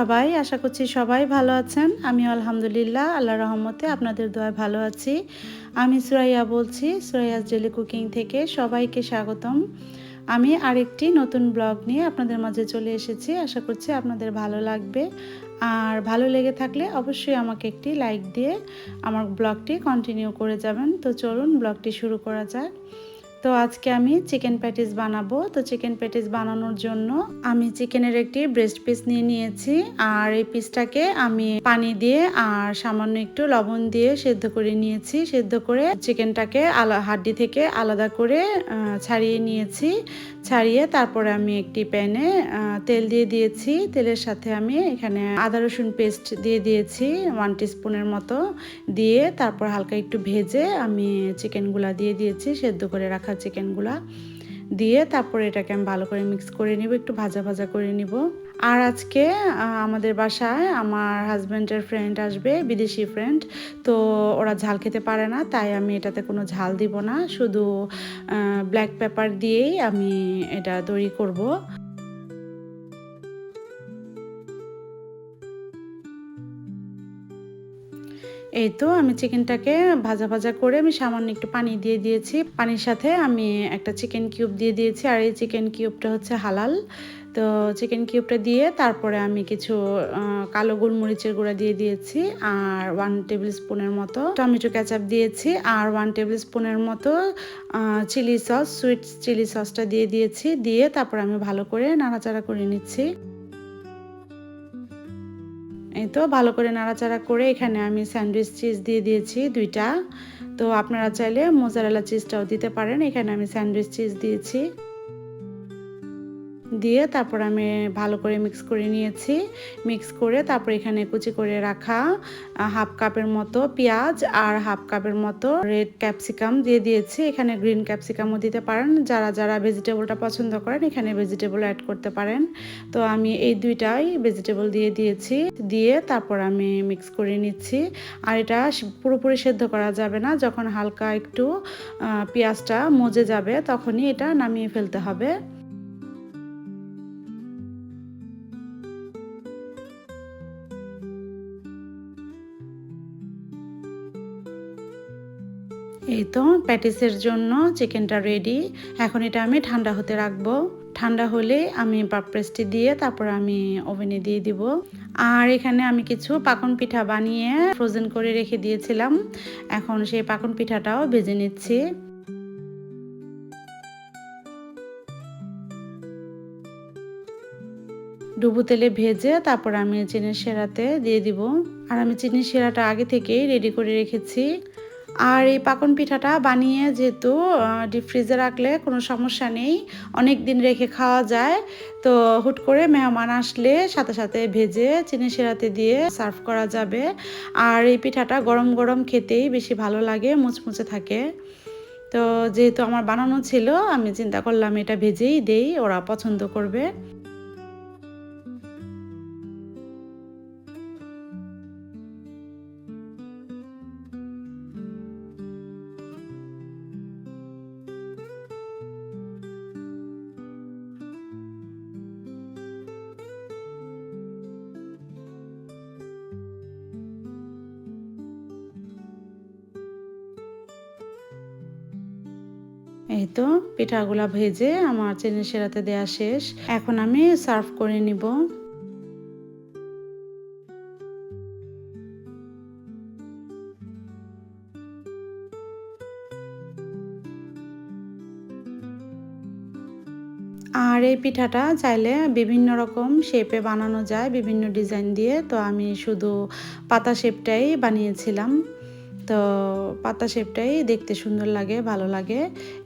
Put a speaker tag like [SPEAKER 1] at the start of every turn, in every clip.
[SPEAKER 1] সবাই, আশা করছি সবাই ভালো আছেন। আমি আলহামদুলিল্লাহ আল্লাহ রহমতে আপনাদের দোয়ায় ভালো আছি। আমি সুরাইয়া বলছি, সুরাইয়াস ডেলি কুকিং থেকে সবাইকে স্বাগতম। আমি আরেকটি নতুন ব্লগ নিয়ে আপনাদের মাঝে চলে এসেছি। আশা করছি আপনাদের ভালো লাগবে। আর ভালো লেগে থাকলে অবশ্যই আমাকে একটি লাইক দিয়ে আমার ব্লগটি কন্টিনিউ করে যাবেন। তো চলুন ব্লগটি শুরু করা যাক। তো আজকে আমি চিকেন প্যাটিস বানাবো। তো চিকেন প্যাটিস বানানোর জন্য আমি চিকেনের একটি ব্রেস্ট পিস নিয়ে নিয়েছি। আর এই পিসটাকে আমি পানি দিয়ে আর সামান্য একটু লবণ দিয়ে সেদ্ধ করে নিয়েছি। সেদ্ধ করে চিকেনটাকে আলা, হাড্ডি থেকে আলাদা করে ছাড়িয়ে নিয়েছি। ছাড়িয়ে তারপরে আমি একটি প্যানে তেল দিয়ে দিয়েছি। তেলের সাথে আমি এখানে আদা, রসুন পেস্ট দিয়ে দিয়েছি ওয়ান টিস্পুনের মতো। দিয়ে তারপর হালকা একটু ভেজে আমি চিকেনগুলা দিয়ে দিয়েছি। সেদ্ধ করে রাখা চিকেনগুলা দিয়ে তারপরে এটাকে আমি ভালো করে মিক্স করে নিব, একটু ভাজা ভাজা করে নিব। আর আজকে আমাদের বাসায় আমার হাজব্যান্ডের ফ্রেন্ড আসবে, বিদেশি ফ্রেন্ড তো ওরা ঝাল খেতে পারে না, তাই আমি এটাতে কোনো ঝাল দিব না, শুধু ব্ল্যাক পেপার দিয়েই আমি এটা তৈরি করব। এই তো আমি চিকেনটাকে ভাজা ভাজা করে আমি সামান্য একটু পানি দিয়ে দিয়েছি। পানির সাথে আমি একটা চিকেন কিউব দিয়ে দিয়েছি আর এই চিকেন কিউবটা হচ্ছে হালাল। তো চিকেন কিউবটা দিয়ে তারপরে আমি কিছু কালো গোলমরিচের গুঁড়া দিয়ে দিয়েছি আর ওয়ান টেবিল স্পুনের মতো টমেটো ক্যাচাপ দিয়েছি আর ওয়ান টেবিল স্পুনের মতো চিলি সস সুইট চিলি সসটা দিয়ে দিয়েছি। দিয়ে তারপর আমি ভালো করে নাড়াচাড়া করে নিচ্ছি। এই তো ভালো করে নাড়াচাড়া করে এখানে আমি স্যান্ডউইচ চিজ দিয়ে দিয়েছি দুইটা। তো আপনারা চাইলে মোজারেলা চিজটাও দিতে পারেন। এখানে আমি স্যান্ডউইচ চিজ দিয়েছি। দিয়ে তারপর আমি ভালো করে মিক্স করে নিয়েছি। মিক্স করে তারপর এখানে কুচি করে রাখা হাফ কাপের মতো পেঁয়াজ আর হাফ কাপের মতো রেড ক্যাপসিকাম দিয়ে দিয়েছি। এখানে গ্রিন ক্যাপসিকামও দিতে পারেন। যারা যারা ভেজিটেবলটা পছন্দ করেন, এখানে ভেজিটেবল অ্যাড করতে পারেন। তো আমি এই দুইটাই ভেজিটেবল দিয়ে দিয়েছি। দিয়ে তারপর আমি মিক্স করে নিচ্ছি। আর এটা পুরোপুরি সেদ্ধ করা যাবে না। যখন হালকা একটু পেঁয়াজটা মজে যাবে, তখনই এটা নামিয়ে ফেলতে হবে। এই তো প্যাটিসের জন্য চিকেনটা রেডি এখন এটা আমি ঠান্ডা হতে রাখব। ঠান্ডা হলে আমি পাপড়েসটি দিয়ে তারপর আমি ওভেনে দিয়ে দিব। আর এখানে আমি কিছু পাকন পিঠা বানিয়ে ফ্রোজেন করে রেখে দিয়েছিলাম। এখন সেই পাকন পিঠাটাও ভেজে নিচ্ছি। ডুবু তেলে ভেজে তারপর আমি চিনির সেরাতে দিয়ে দিব। আর আমি চিনির সেরাটা আগে থেকেই রেডি করে রেখেছি। আর এই পাকন পিঠাটা বানিয়ে যেহেতু ডিপ ফ্রিজে রাখলে কোনো সমস্যা নেই। অনেক দিন রেখে খাওয়া যায়। তো হুট করে মেহমান আসলে সাথে সাথে ভেজে চিনি সেরাতে দিয়ে সার্ভ করা যাবে। আর এই পিঠাটা গরম গরম খেতেই বেশি ভালো লাগে, মুচমুচে থাকে। তো যেহেতু আমার বানানো ছিল, আমি চিন্তা করলাম এটা ভেজেই দেই, ওরা পছন্দ করবে। এই তো পিঠাগুলা ভেজে আমার চিনি সেরাতে দেওয়া শেষ। এখন আমি সার্ভ করে নিব। আর এই পিঠাটা চাইলে বিভিন্ন রকম শেপে বানানো যায়, বিভিন্ন ডিজাইন দিয়ে। তো আমি শুধু পাতা শেপটাই বানিয়েছিলাম। তো পাতা শেপটাই দেখতে সুন্দর লাগে, ভালো লাগে।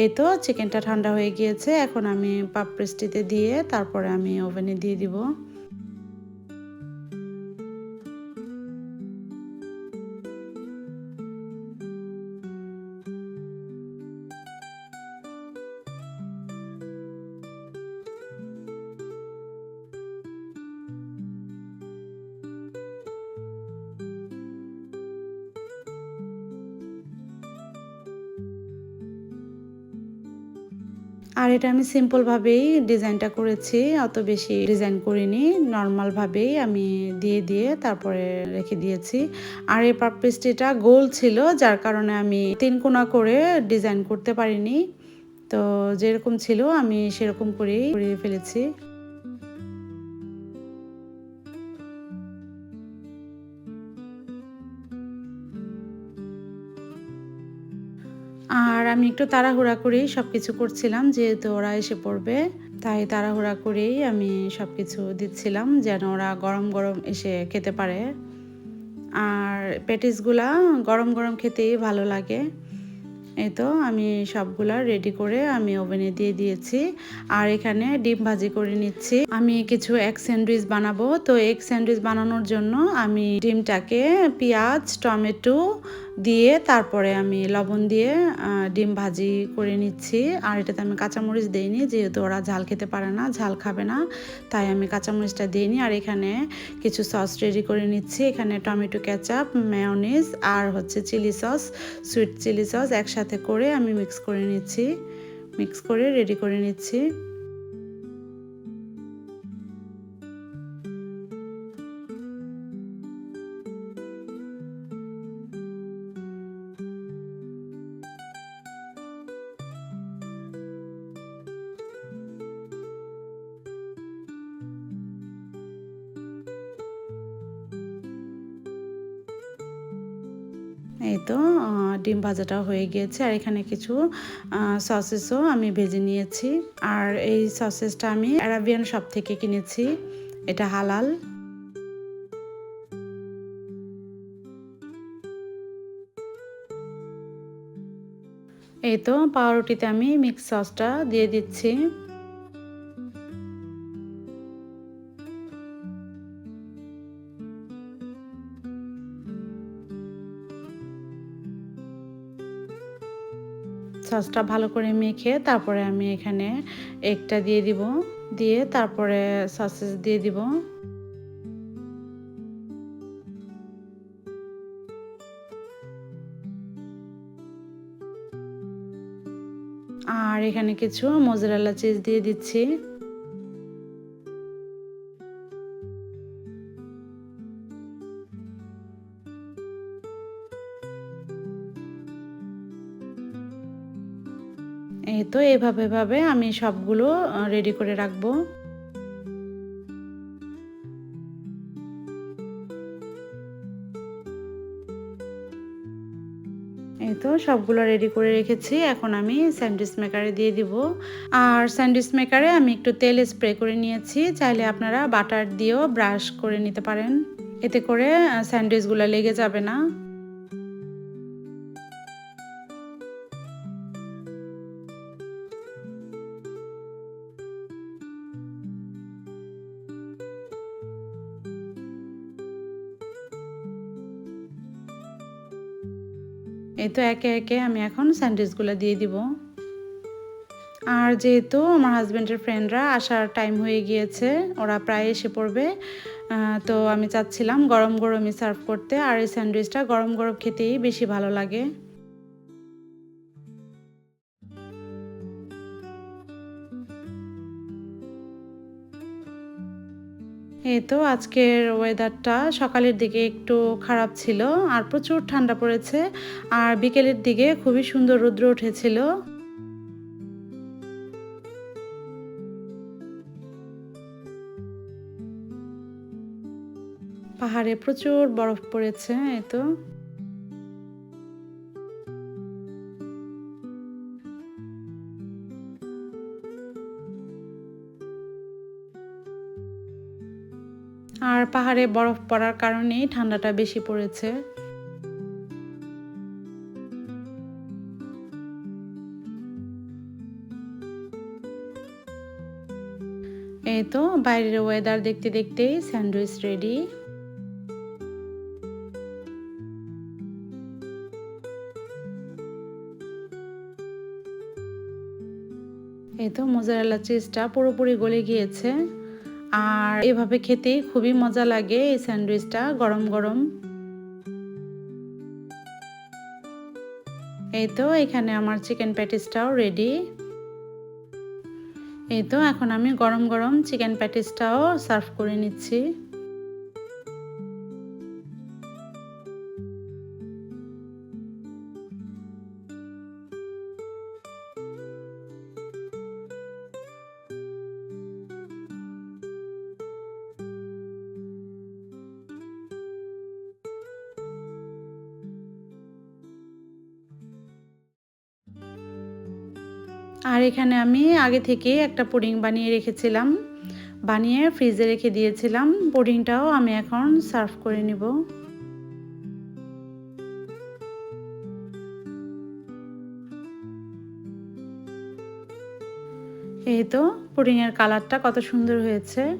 [SPEAKER 1] এই তো চিকেনটা ঠান্ডা হয়ে গিয়েছে, এখন আমি পাপড়িস্টিতে দিয়ে তারপরে আমি ওভেনে দিয়ে দিব। আর এটা আমি সিম্পলভাবেই ডিজাইনটা করেছি, অত বেশি ডিজাইন করিনি। নর্মালভাবেই আমি দিয়ে দিয়ে তারপরে রেখে দিয়েছি। আর এই পাপড়িস্টিটা গোল ছিল, যার কারণে আমি তিন কোনা করে ডিজাইন করতে পারিনি। তো যেরকম ছিল, আমি সেরকম করেই করিয়ে ফেলেছি। আমি একটু তাড়াহুড়া করেই সব কিছু করছিলাম, যেহেতু ওরা এসে পড়বে। তাই তাড়াহুড়া করেই আমি সব কিছু দিচ্ছিলাম, যেন ওরা গরম গরম এসে খেতে পারে। আর প্যাটিসগুলা গরম গরম খেতেই ভালো লাগে। এই তো আমি সবগুলা রেডি করে আমি ওভেনে দিয়ে দিয়েছি। আর এখানে ডিম ভাজি করে নিচ্ছি। আমি কিছু এক স্যান্ডউইচ বানাবো। তো এক স্যান্ডউইচ বানানোর জন্য আমি ডিমটাকে পেঁয়াজ, টমেটো দিয়ে তারপরে আমি লবণ দিয়ে ডিম ভাজি করে নিচ্ছি। আর এটাতে আমি কাঁচামরিচ দিইনি, যেহেতু ওরা ঝাল খেতে পারে না, ঝাল খাবে না, তাই আমি কাঁচামরিচটা দিইনি। আর এখানে কিছু সস রেডি করে নিচ্ছি। এখানে টমেটো কেচাপ মেয়নিজ আর হচ্ছে chilli sauce sweet chilli sauce একসাথে করে আমি মিক্স করে নিচ্ছি। মিক্স করে রেডি করে নিচ্ছি। এই তো ডিম ভাজাটা হয়ে গিয়েছে। আর এখানে কিছু সসেসও আমি ভেজে নিয়েছি। আর এই সসেসটা আমি অ্যারাবিয়ান শপ থেকে কিনেছি। এটা হালাল। এই তো, পাউরুটিতে আমি মিক্স সসটা দিয়ে দিচ্ছি। সসটা ভালো করে মেখে তারপরে আমি এখানে এগটা দিয়ে দিব। দিয়ে তারপরে সসেস দিয়ে দিব। আর এখানে কিছু মোজারেলা চিজ দিয়ে দিচ্ছি। তো এভাবে ভাবে আমি সবগুলো রেডি করে রাখব। এই তো সবগুলো রেডি করে রেখেছি। এখন আমি স্যান্ডউইচ মেকারে দিয়ে দিব। আর স্যান্ডউইচ মেকারে আমি একটু তেল স্প্রে করে নিয়েছি। চাইলে আপনারা বাটার দিয়েও ব্রাশ করে নিতে পারেন। এতে করে স্যান্ডউইচগুলো লেগে যাবে না। এই তো একে একে আমি এখন স্যান্ডউইচগুলো দিয়ে দিব। আর যেহেতু আমার হাজব্যান্ডের ফ্রেন্ডরা আসার টাইম হয়ে গিয়েছে, ওরা প্রায় এসে পড়বে তো আমি চাচ্ছিলাম গরম গরমই সার্ভ করতে, আর এই স্যান্ডউইচটা গরম গরম খেতেই বেশি ভালো লাগে। এই তো আজকের ওয়েদারটা সকালের দিকে একটু খারাপ ছিল, আর প্রচুর ঠান্ডা পড়েছে, আর বিকেলের দিকে খুবই সুন্দর রৌদ্র উঠেছিল। পাহাড়ে প্রচুর বরফ পড়েছে, এই তো। আর পাহাড়ে বরফ পড়ার কারণেই ঠান্ডাটা বেশি পড়েছে। এই তো বাইরের ওয়েদার দেখতে দেখতেই স্যান্ডউইচ রেডি এই তো মোজারেলা চিজটা পুরোপুরি গলে গিয়েছে। আর এভাবে খেতে খুবই মজা লাগে এই স্যান্ডউইচটা, গরম গরম। এই তো এখানে আমার চিকেন প্যাটিসটাও রেডি এই তো এখন আমি গরম গরম চিকেন প্যাটিসটাও সার্ভ করে নিচ্ছি। আর এখানে আমি আগে থেকে একটা পুডিং বানিয়ে রেখেছিলাম। বানিয়ে ফ্রিজে রেখে দিয়েছিলাম। পুডিংটাও আমি এখন সার্ভ করে নিব। এই তো পুডিংয়ের কালারটা কত সুন্দর হয়েছে।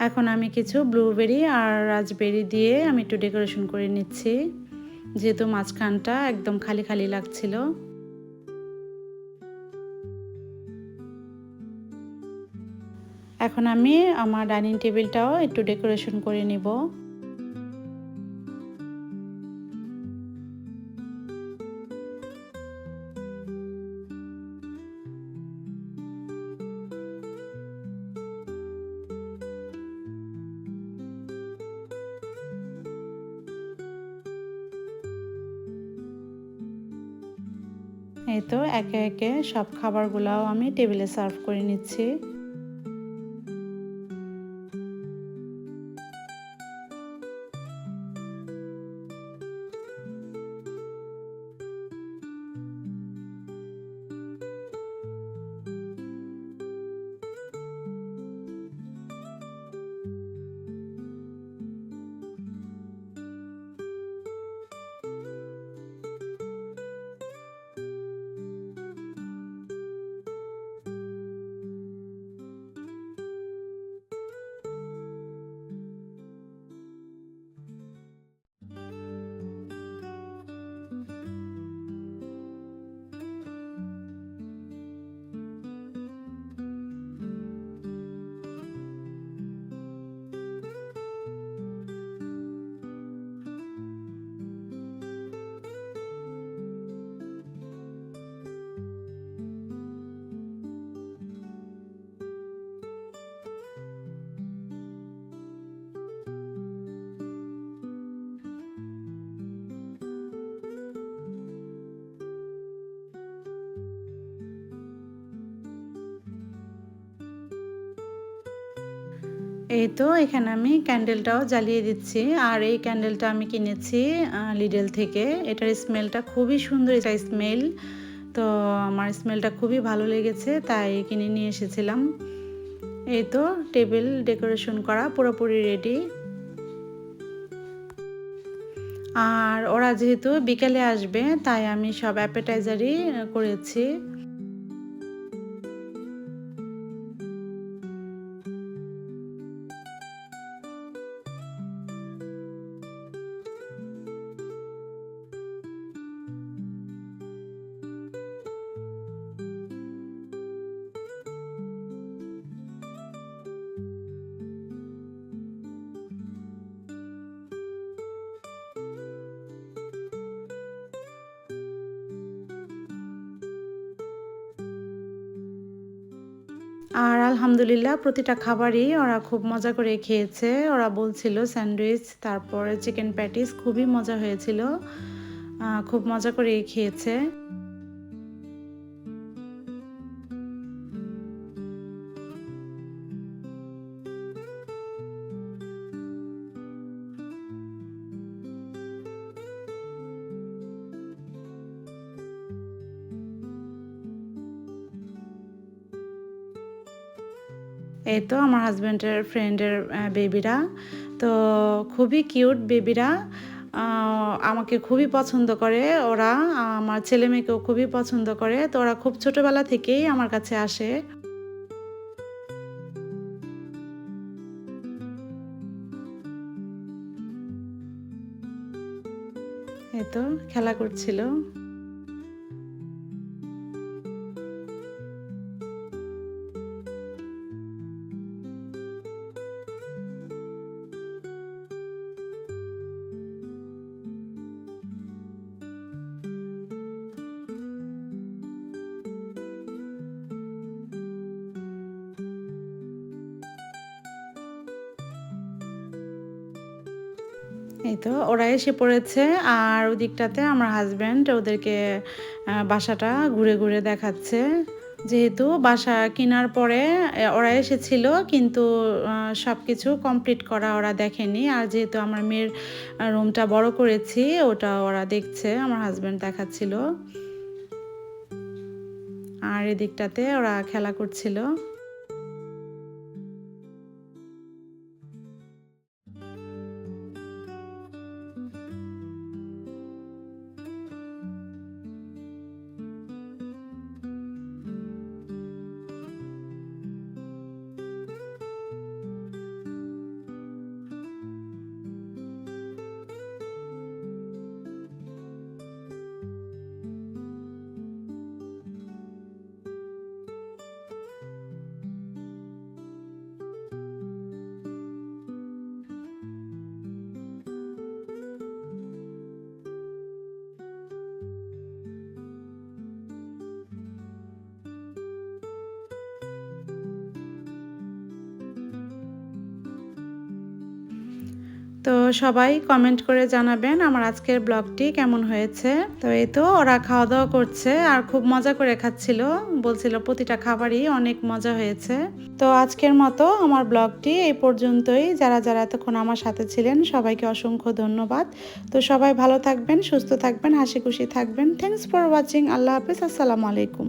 [SPEAKER 1] এখন আমি কিছু ব্লুবেরি আর রাজবেরি দিয়ে আমি একটু ডেকোরেশন করে নিচ্ছি। যেহেতু মাঝখানটা একদম খালি খালি লাগছিল। এখন আমি আমার ডাইনিং টেবিলটাও একটু ডেকোরেশন করে নিব। এই তো একে একে সব খাবারগুলাও আমি টেবিলে সার্ভ করে নিচ্ছি। এই তো, এখানে আমি ক্যান্ডেলটাও জ্বালিয়ে দিচ্ছি। আর এই ক্যান্ডেলটা আমি কিনেছি লিডেল থেকে। এটার স্মেলটা খুবই সুন্দর, এটা স্মেল তো আমার স্মেলটা খুবই ভালো লেগেছে, তাই কিনে নিয়ে এসেছিলাম। এই তো টেবিল ডেকোরেশন করা, পুরোপুরি রেডি আর ওরা যেহেতু বিকেলে আসবে, তাই আমি সব অ্যাপেটাইজারই করেছি। আর আলহামদুলিল্লাহ, প্রতিটা খাবারই ওরা খুব মজা করে খেয়েছে। ওরা বলছিল স্যান্ডউইচ, তারপরে চিকেন প্যাটিস, খুবই মজা হয়েছিল। খুব মজা করে খেয়েছে। এই তো আমার হাজব্যান্ডের ফ্রেন্ডের বেবিরা তো খুবই কিউট বেবিরা আমাকে খুবই পছন্দ করে ওরা। আমার ছেলে মেয়েকেও খুবই পছন্দ করে। তো ওরা খুব ছোটোবেলা থেকেই আমার কাছে আসে। এই তো খেলা করছিল। ওরা এসে পড়েছে আর ওদিকটাতে আমার হাজব্যান্ড ওদেরকে বাসাটা ঘুরে ঘুরে দেখাচ্ছে। যেহেতু বাসা কেনার পরে ওরা এসেছিল কিন্তু সব কিছু কমপ্লিট করা ওরা দেখেনি। আর যেহেতু আমার মেয়ের রুমটা বড় করেছি, ওটা ওরা দেখছে, আমার হাজব্যান্ড দেখাচ্ছিল। আর এদিকটাতে ওরা খেলা করছিল। তো সবাই কমেন্ট করে জানাবেন আমার আজকের ব্লগটি কেমন হয়েছে। তো এই তো ওরা খাওয়া দাওয়া করছে আর খুব মজা করে খাচ্ছিল। বলছিল প্রতিটা খাবারই অনেক মজা হয়েছে। তো আজকের মতো আমার ব্লগটি এই পর্যন্তই। যারা যারা এতক্ষণ আমার সাথে ছিলেন সবাইকে অসংখ্য ধন্যবাদ। তো সবাই ভালো থাকবেন, সুস্থ থাকবেন, হাসি খুশি থাকবেন। থ্যাংকস ফর ওয়াচিং আল্লাহ হাফিজ। আসসালামু আলাইকুম।